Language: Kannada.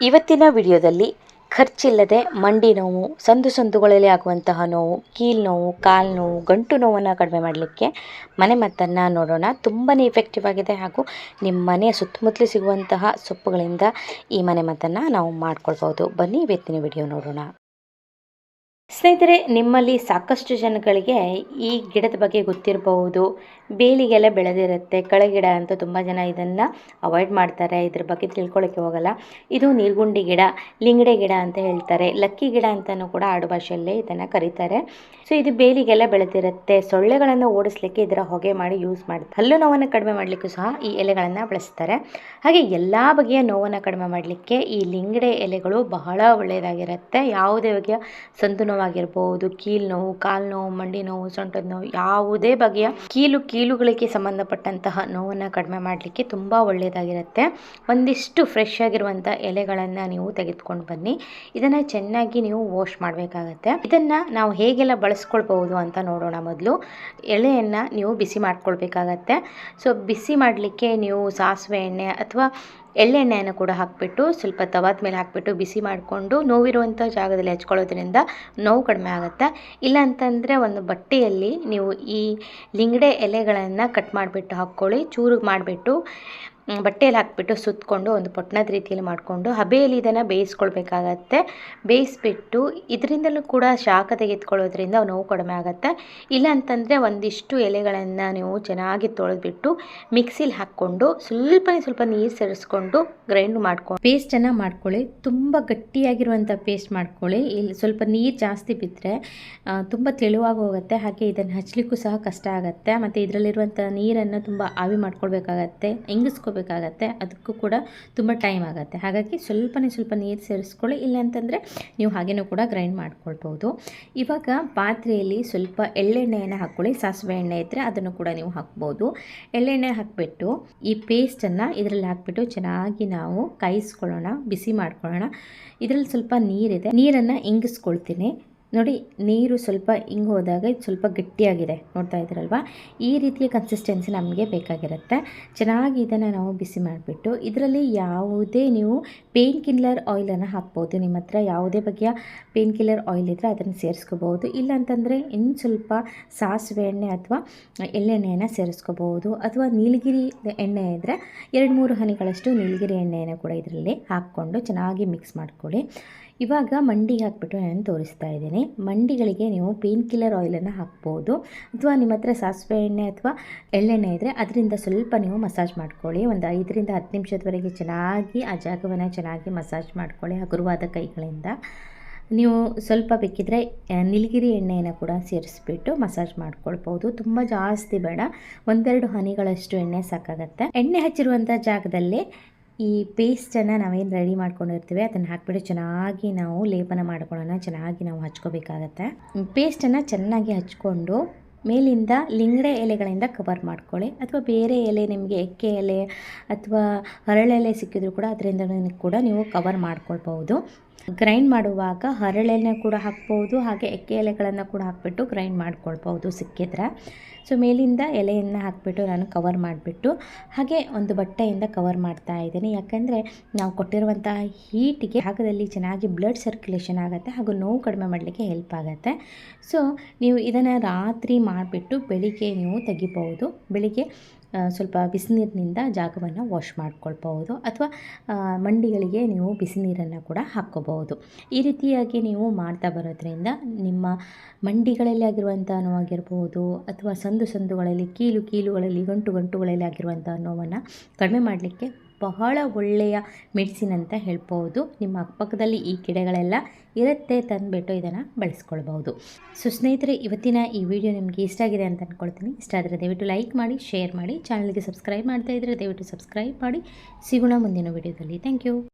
ಇವತ್ತಿನ ವಿಡಿಯೋದಲ್ಲಿ ಖರ್ಚಿಲ್ಲದೆ ಮಂಡಿ ನೋವು, ಸಂದು ಸಂದುಗಳಲ್ಲಿ ಆಗುವಂತಹ ನೋವು ಕೀಲು ನೋವು, ಕಾಲು ನೋವು, ಗಂಟು ನೋವನ್ನು ಕಡಿಮೆ ಮಾಡಲಿಕ್ಕೆ ಮನೆ ಮದ್ದನ್ನು ನೋಡೋಣ. ತುಂಬಾ ಎಫೆಕ್ಟಿವ್ ಆಗಿದೆ ಹಾಗೂ ನಿಮ್ಮ ಮನೆಯ ಸುತ್ತಮುತ್ತಲು ಸಿಗುವಂತಹ ಸೊಪ್ಪುಗಳಿಂದ ಈ ಮನೆ ಮದ್ದನ್ನು ನಾವು ಮಾಡ್ಕೊಳ್ಬೋದು ಬನ್ನಿ ಇವತ್ತಿನ ವಿಡಿಯೋ ನೋಡೋಣ. ಸ್ನೇಹಿತರೆ, ನಿಮ್ಮಲ್ಲಿ ಸಾಕಷ್ಟು ಜನಗಳಿಗೆ ಈ ಗಿಡದ ಬಗ್ಗೆ ಗೊತ್ತಿರಬಹುದು. ಬೇಲಿಗೆಲ್ಲ ಬೆಳೆದಿರುತ್ತೆ, ಕಳೆಗಿಡ ಅಂತ ತುಂಬ ಜನ ಇದನ್ನು ಅವಾಯ್ಡ್ ಮಾಡ್ತಾರೆ. ಇದ್ರ ಬಗ್ಗೆ ತಿಳ್ಕೊಳ್ಳೋಕ್ಕೆ ಹೋಗಲ್ಲ. ಇದು ನೀರ್ಗುಂಡಿ ಗಿಡ, ಲಿಂಗಡೆ ಗಿಡ ಅಂತ ಹೇಳ್ತಾರೆ. ಲಕ್ಕಿ ಗಿಡ ಅಂತಲೂ ಕೂಡ ಆಡು ಭಾಷೆಯಲ್ಲೇ ಇದನ್ನು ಕರೀತಾರೆ. ಸೊ ಇದು ಬೇಲಿಗೆಲ್ಲ ಬೆಳೆದಿರುತ್ತೆ. ಸೊಳ್ಳೆಗಳನ್ನು ಓಡಿಸ್ಲಿಕ್ಕೆ ಇದರ ಹೊಗೆ ಮಾಡಿ ಯೂಸ್ ಮಾಡ್ತಾರೆ ಹಲ್ಲು ನೋವನ್ನು ಕಡಿಮೆ ಮಾಡಲಿಕ್ಕೂ ಸಹ ಈ ಎಲೆಗಳನ್ನು ಬಳಸ್ತಾರೆ. ಹಾಗೆ ಎಲ್ಲ ಬಗೆಯ ನೋವನ್ನು ಕಡಿಮೆ ಮಾಡಲಿಕ್ಕೆ ಈ ಲಿಂಗಡೆ ಎಲೆಗಳು ಬಹಳ ಒಳ್ಳೆಯದಾಗಿರುತ್ತೆ. ಯಾವುದೇ ಬಗೆಯ ಸಂತು ನೋವಾಗಿರ್ಬೋದು ಕೀಲು ನೋವು ಕಾಲು ನೋವು ಮಂಡಿ ನೋವು, ಸೊಂಟದ ನೋವು, ಯಾವುದೇ ಬಗೆಯ ಕೀಲು ಕೀಲುಗಳಿಗೆ ಸಂಬಂಧಪಟ್ಟಂತಹ ನೋವನ್ನು ಕಡಿಮೆ ಮಾಡಲಿಕ್ಕೆ ತುಂಬ ಒಳ್ಳೆಯದಾಗಿರುತ್ತೆ. ಒಂದಿಷ್ಟು ಫ್ರೆಶ್ ಆಗಿರುವಂಥ ಎಲೆಗಳನ್ನು ನೀವು ತೆಗೆದುಕೊಂಡು ಬನ್ನಿ. ಇದನ್ನು ಚೆನ್ನಾಗಿ ನೀವು ವಾಶ್ ಮಾಡಬೇಕಾಗತ್ತೆ. ಇದನ್ನು ನಾವು ಹೇಗೆಲ್ಲ ಬಳಸ್ಕೊಳ್ಬಹುದು ಅಂತ ನೋಡೋಣ ಮೊದಲು. ಎಲೆಯನ್ನು ನೀವು ಬಿಸಿ ಮಾಡ್ಕೊಳ್ಬೇಕಾಗತ್ತೆ. ಸೊ ಬಿಸಿ ಮಾಡಲಿಕ್ಕೆ ನೀವು ಸಾಸಿವೆ ಎಣ್ಣೆ ಅಥವಾ ಎಳ್ಳೆಣ್ಣೆಯನ್ನು ಕೂಡ ಹಾಕಿಬಿಟ್ಟು ಸ್ವಲ್ಪ ತವಾದ ಮೇಲೆ ಹಾಕಿಬಿಟ್ಟು ಬಿಸಿ ಮಾಡಿಕೊಂಡು ನೋವಿರುವಂಥ ಜಾಗದಲ್ಲಿ ಹಚ್ಕೊಳ್ಳೋದ್ರಿಂದ ನೋವು ಕಡಿಮೆ ಆಗುತ್ತೆ. ಇಲ್ಲ ಅಂತಂದರೆ ಒಂದು ಬಟ್ಟೆಯಲ್ಲಿ ನೀವು ಈ ಲಿಂಗಡೆ ಎಲೆಗಳನ್ನು ಕಟ್ ಮಾಡಿಬಿಟ್ಟು ಹಾಕ್ಕೊಳ್ಳಿ, ಚೂರು ಮಾಡಿಬಿಟ್ಟು ಬಟ್ಟೆಯಲ್ಲಿ ಹಾಕ್ಬಿಟ್ಟು ಸುತ್ತಕೊಂಡು ಒಂದು ಪೊಟ್ಣದ ರೀತಿಯಲ್ಲಿ ಮಾಡಿಕೊಂಡು ಹಬೆಯಲ್ಲಿ ಇದನ್ನು ಬೇಯಿಸ್ಕೊಳ್ಬೇಕಾಗತ್ತೆ. ಬೇಯಿಸ್ಬಿಟ್ಟು ಇದರಿಂದಲೂ ಕೂಡ ಶಾಖ ತೆಗೆದುಕೊಳ್ಳೋದ್ರಿಂದ ನೋವು ಕಡಿಮೆ ಆಗುತ್ತೆ. ಇಲ್ಲ ಅಂತಂದರೆ ಒಂದಿಷ್ಟು ಎಲೆಗಳನ್ನು ನೀವು ಚೆನ್ನಾಗಿ ತೊಳೆದ್ಬಿಟ್ಟು ಮಿಕ್ಸಿಲಿ ಹಾಕ್ಕೊಂಡು ಸ್ವಲ್ಪನೇ ಸ್ವಲ್ಪ ನೀರು ಸೇರಿಸ್ಕೊಂಡು ಗ್ರೈಂಡ್ ಮಾಡ್ಕೊಂಡು ಪೇಸ್ಟನ್ನು ಮಾಡ್ಕೊಳ್ಳಿ. ತುಂಬ ಗಟ್ಟಿಯಾಗಿರುವಂಥ ಪೇಸ್ಟ್ ಮಾಡ್ಕೊಳ್ಳಿ. ಇಲ್ಲಿ ಸ್ವಲ್ಪ ನೀರು ಜಾಸ್ತಿ ಬಿದ್ದರೆ ತುಂಬ ತೆಳುವಾಗಿ ಹೋಗುತ್ತೆ. ಹಾಗೆ ಇದನ್ನು ಹಚ್ಚಲಿಕ್ಕೂ ಸಹ ಕಷ್ಟ ಆಗುತ್ತೆ. ಮತ್ತು ಇದರಲ್ಲಿರುವಂಥ ನೀರನ್ನು ತುಂಬ ಆವಿ ಮಾಡ್ಕೊಳ್ಬೇಕಾಗತ್ತೆ. ಹೆಂಗಿಸ್ಕೋಬೇಕಾಗತ್ತೆ ಅದಕ್ಕೂ ಕೂಡ ತುಂಬ ಟೈಮ್ ಆಗುತ್ತೆ. ಹಾಗಾಗಿ ಸ್ವಲ್ಪನೇ ಸ್ವಲ್ಪ ನೀರು ಸೇರಿಸ್ಕೊಳ್ಳಿ. ಇಲ್ಲಾಂತಂದರೆ ನೀವು ಹಾಗೇನೂ ಕೂಡ ಗ್ರೈಂಡ್ ಮಾಡ್ಕೊಳ್ಬೋದು ಇವಾಗ ಪಾತ್ರೆಯಲ್ಲಿ ಸ್ವಲ್ಪ ಎಳ್ಳೆಣ್ಣೆಯನ್ನು ಹಾಕ್ಕೊಳ್ಳಿ ಸಾಸಿವೆ ಎಣ್ಣೆ ಇದ್ದರೆ ಅದನ್ನು ಕೂಡ ನೀವು ಹಾಕ್ಬೋದು. ಎಳ್ಳೆಣ್ಣೆ ಹಾಕಿಬಿಟ್ಟು ಈ ಪೇಸ್ಟನ್ನು ಇದರಲ್ಲಿ ಹಾಕ್ಬಿಟ್ಟು ಚೆನ್ನಾಗಿ ನಾವು ಕಾಯಿಸ್ಕೊಳ್ಳೋಣ, ಬಿಸಿ ಮಾಡ್ಕೊಳ್ಳೋಣ. ಇದರಲ್ಲಿ ಸ್ವಲ್ಪ ನೀರಿದೆ. ನೀರನ್ನು ಇಂಗಿಸ್ಕೊಳ್ತೀನಿ. ನೋಡಿ, ನೀರು ಸ್ವಲ್ಪ ಹಿಂಗೆ ಹೋದಾಗ ಸ್ವಲ್ಪ ಗಟ್ಟಿಯಾಗಿದೆ. ನೋಡ್ತಾ ಇದ್ದೀರಲ್ವ? ಈ ರೀತಿಯ ಕನ್ಸಿಸ್ಟೆನ್ಸಿ ನಮಗೆ ಬೇಕಾಗಿರುತ್ತೆ. ಚೆನ್ನಾಗಿ ಇದನ್ನು ನಾವು ಬಿಸಿ ಮಾಡಿಬಿಟ್ಟು, ಇದರಲ್ಲಿ ಯಾವುದೇ ನೀವು ಪೇನ್ ಕಿಲ್ಲರ್ ಆಯಿಲನ್ನು ಹಾಕ್ಬೋದು. ನಿಮ್ಮ ಹತ್ರ ಯಾವುದೇ ಬಗೆಯ ಪೇನ್ ಕಿಲ್ಲರ್ ಆಯಿಲ್ ಇದ್ದರೆ ಅದನ್ನು ಸೇರಿಸ್ಕೋಬೋದು. ಇಲ್ಲ ಅಂತಂದರೆ ಇನ್ನು ಸ್ವಲ್ಪ ಸಾಸಿವೆ ಎಣ್ಣೆ ಅಥವಾ ಎಳ್ಳೆಣ್ಣೆಯನ್ನು ಸೇರಿಸ್ಕೋಬೋದು. ಅಥವಾ ನೀಲಗಿರಿ ಎಣ್ಣೆ ಇದ್ದರೆ ಎರಡು ಮೂರು ಹನಿಗಳಷ್ಟು ನೀಲಗಿರಿ ಎಣ್ಣೆಯನ್ನು ಕೂಡ ಇದರಲ್ಲಿ ಹಾಕ್ಕೊಂಡು ಚೆನ್ನಾಗಿ ಮಿಕ್ಸ್ ಮಾಡ್ಕೊಳ್ಳಿ. ಇವಾಗ ಮಂಡಿಗೆ ಹಾಕ್ಬಿಟ್ಟು ನಾನು ತೋರಿಸ್ತಾ ಇದ್ದೀನಿ. ಮಂಡಿಗಳಿಗೆ ನೀವು ಪೇನ್ ಕಿಲ್ಲರ್ ಆಯಿಲನ್ನು ಹಾಕ್ಬೋದು. ಅಥವಾ ನಿಮ್ಮ ಹತ್ರ ಸಾಸಿವೆ ಎಣ್ಣೆ ಅಥವಾ ಎಳ್ಳೆಣ್ಣೆ ಇದ್ದರೆ ಅದರಿಂದ ಸ್ವಲ್ಪ ನೀವು ಮಸಾಜ್ ಮಾಡ್ಕೊಳ್ಳಿ. ಒಂದು ಐದರಿಂದ ಹತ್ತು ನಿಮಿಷದವರೆಗೆ ಚೆನ್ನಾಗಿ ಆ ಜಾಗವನ್ನು ಚೆನ್ನಾಗಿ ಮಸಾಜ್ ಮಾಡ್ಕೊಳ್ಳಿ ಹಗುರವಾದ ಕೈಗಳಿಂದ. ನೀವು ಸ್ವಲ್ಪ ಬೇಕಿದ್ರೆ ನೀಲಗಿರಿ ಎಣ್ಣೆಯನ್ನು ಕೂಡ ಸೇರಿಸ್ಬಿಟ್ಟು ಮಸಾಜ್ ಮಾಡ್ಕೊಳ್ಬೋದು ತುಂಬ ಜಾಸ್ತಿ ಬೇಡ. ಒಂದೆರಡು ಹನಿಗಳಷ್ಟು ಎಣ್ಣೆ ಸಾಕಾಗತ್ತೆ. ಎಣ್ಣೆ ಹಚ್ಚಿರುವಂಥ ಜಾಗದಲ್ಲಿ ಈ ಪೇಸ್ಟನ್ನು ನಾವೇನು ರೆಡಿ ಮಾಡ್ಕೊಂಡಿರ್ತೀವಿ, ಅದನ್ನು ಹಾಕ್ಬಿಟ್ಟು ಚೆನ್ನಾಗಿ ನಾವು ಲೇಪನ ಮಾಡ್ಕೊಳ್ಳೋಣ, ಚೆನ್ನಾಗಿ ನಾವು ಹಚ್ಕೋಬೇಕಾಗತ್ತೆ. ಪೇಸ್ಟನ್ನು ಚೆನ್ನಾಗಿ ಹಚ್ಕೊಂಡು ಮೇಲಿಂದ ಲಿಂಗಡೆ ಎಲೆಗಳಿಂದ ಕವರ್ ಮಾಡ್ಕೊಳ್ಳಿ. ಅಥವಾ ಬೇರೆ ಎಲೆ ನಿಮಗೆ ಎಕ್ಕೆ ಎಲೆ ಅಥವಾ ಹರಳೆಲೆ ಸಿಕ್ಕಿದ್ರು ಕೂಡ ಅದರಿಂದ ಕೂಡ ನೀವು ಕವರ್ ಮಾಡ್ಕೊಳ್ಬೋದು ಗ್ರೈಂಡ್ ಮಾಡುವಾಗ ಹರಳೆಲೆ ಕೂಡ ಹಾಕ್ಬೋದು, ಹಾಗೆ ಎಕ್ಕೆ ಎಲೆಗಳನ್ನು ಕೂಡ ಹಾಕ್ಬಿಟ್ಟು ಗ್ರೈಂಡ್ ಮಾಡ್ಕೊಳ್ಬೋದು ಸಿಕ್ಕಿದ್ರೆ. ಸೊ ಮೇಲಿಂದ ಎಲೆಯನ್ನು ಹಾಕಿಬಿಟ್ಟು ನಾನು ಕವರ್ ಮಾಡಿಬಿಟ್ಟು, ಹಾಗೆ ಒಂದು ಬಟ್ಟೆಯಿಂದ ಕವರ್ ಮಾಡ್ತಾ ಇದ್ದೀನಿ. ಯಾಕಂದರೆ ನಾವು ಕೊಟ್ಟಿರುವಂತಹ ಹೀಟಿಗೆ ಭಾಗದಲ್ಲಿ ಚೆನ್ನಾಗಿ ಬ್ಲಡ್ ಸರ್ಕ್ಯುಲೇಷನ್ ಆಗುತ್ತೆ ಹಾಗೂ ನೋವು ಕಡಿಮೆ ಮಾಡಲಿಕ್ಕೆ ಹೆಲ್ಪ್ ಆಗುತ್ತೆ. ಸೊ ನೀವು ಇದನ್ನು ರಾತ್ರಿ ಮಾಡಿಬಿಟ್ಟು ಬೆಳಿಗ್ಗೆ ನೀವು ತೆಗಿಬೋದು ಬೆಳಿಗ್ಗೆ ಸ್ವಲ್ಪ ಬಿಸಿನೀರಿನಿಂದ ಜಾಗವನ್ನು ವಾಶ್ ಮಾಡ್ಕೊಳ್ಬಹುದು ಅಥವಾ ಮಂಡಿಗಳಿಗೆ ನೀವು ಬಿಸಿ ನೀರನ್ನು ಕೂಡ ಹಾಕ್ಕೋಬಹುದು. ಈ ರೀತಿಯಾಗಿ ನೀವು ಮಾಡ್ತಾ ಬರೋದ್ರಿಂದ ನಿಮ್ಮ ಮಂಡಿಗಳಲ್ಲಿ ಆಗಿರುವಂಥ ನೋವಾಗಿರ್ಬೋದು ಅಥವಾ ಸಂದು ಸಂದುಗಳಲ್ಲಿ, ಕೀಲು ಕೀಲುಗಳಲ್ಲಿ, ಗಂಟು ಗಂಟುಗಳಲ್ಲಿ ಆಗಿರುವಂಥ ನೋವನ್ನು ಕಡಿಮೆ ಮಾಡಲಿಕ್ಕೆ ಬಹಳ ಒಳ್ಳೆಯ ಮೆಡಿಸಿನ್ ಅಂತ ಹೇಳ್ಬೋದು ನಿಮ್ಮ ಅಕ್ಕಪಕ್ಕದಲ್ಲಿ ಈ ಗಿಡಗಳೆಲ್ಲ ಇರುತ್ತೆ ತಂದುಬಿಟ್ಟು ಇದನ್ನು ಬಳಸ್ಕೊಳ್ಬೋದು ಸೊ ಸ್ನೇಹಿತರೆ, ಇವತ್ತಿನ ಈ ವಿಡಿಯೋ ನಿಮಗೆ ಇಷ್ಟ ಆಗಿದೆ ಅಂತ ಅಂದ್ಕೊಳ್ತೀನಿ ಇಷ್ಟ ಆದರೆ ದಯವಿಟ್ಟು ಲೈಕ್ ಮಾಡಿ, ಶೇರ್ ಮಾಡಿ. ಚಾನಲ್ಗೆ ಸಬ್ಸ್ಕ್ರೈಬ್ ಮಾಡ್ತಾ ಇದ್ದರೆ ದಯವಿಟ್ಟು ಸಬ್ಸ್ಕ್ರೈಬ್ ಮಾಡಿ. ಸಿಗೋಣ ಮುಂದಿನ ವಿಡಿಯೋದಲ್ಲಿ. Thank you.